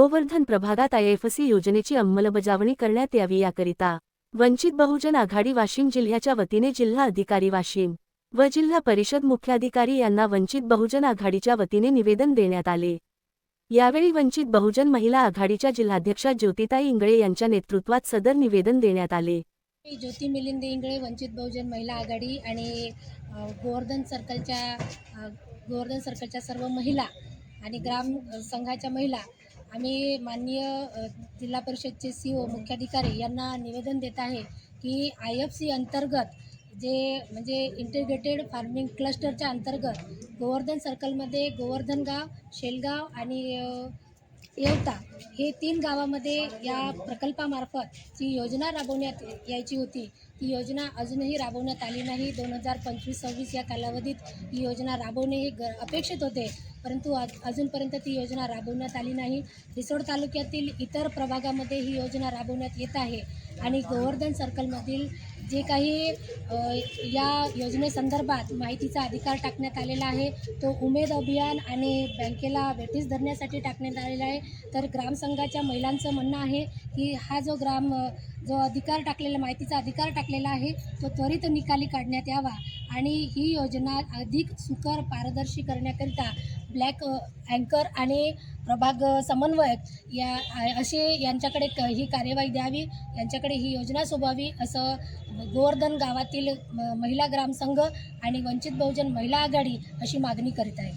गोवर्धन प्रभागात आयएफसी योजनेची अंमलबजावणी करण्यात यावी याकरिता वंचित बहुजन आघाडी वाशिम जिल्ह्याच्या वतीने जिल्हा अधिकारी वाशिम व जिल्हा परिषद मुख्याधिकारी यांना वंचित बहुजन आघाडीच्या वतीने निवेदन देण्यात आले. यावेळी वंचित बहुजन महिला आघाडीच्या जिल्हाध्यक्षा ज्योतिताई इंगळे यांच्या नेतृत्वात सदर निवेदन देण्यात आले. मी ज्योती मिलिंद इंगळे वंचित बहुजन महिला आघाडी आणि गोवर्धन सर्कलच्या गोवर्धन सर्कलच्या सर्व महिला आणि ग्राम संघाच्या महिला आम्ही माननीय जिल्हा परिषदचे सी ओ मुख्याधिकारी यांना निवेदन देत आहे की आय एफ सी अंतर्गत जे म्हणजे इंटिग्रेटेड फार्मिंग क्लस्टरच्या अंतर्गत गोवर्धन सर्कलमध्ये गोवर्धन गाव शेलगाव आणि येवता हे तीन गावामध्ये या प्रकल्पामार्फत जी योजना राबवण्यात यायची होती ती योजना अजूनही राबवण्यात आली नाही. दोन हजार पंचवीस सव्वीस या कालावधीत ही योजना राबवणे हे ग अपेक्षित होते. परंतु आज अजूनपर्यंत ती योजना राबवण्यात आली नाही. रिसोड तालुक्यातील इतर प्रभागामध्ये ही योजना राबवण्यात येत आहे. आणि गोवर्धन सर्कलमधील जे काही या योजनेसंदर्भात माहितीचा अधिकार टाकण्यात आलेला आहे तो उमेद अभियान आणि बँकेला वेठीस धरण्यासाठी टाकण्यात आलेला आहे. तर ग्रामसंघाच्या महिलांचं म्हणणं आहे की हा जो ग्राम जो अधिकार टाकलेला माहितीचा अधिकार टाकलेला आहे तो त्वरित निकाली काढण्यात यावा. आणि ही योजना अधिक सुकर पारदर्शी करण्याकरिता ब्लॅक अँकर आणि प्रभाग समन्वयक या असे यांच्याकडे क ही कार्यवाही द्यावी यांच्याकडे ही योजना सोबावी असं गोवर्धन गावातील महिला ग्रामसंघ आणि वंचित बहुजन महिला आघाडी अशी मागणी करीत आहे.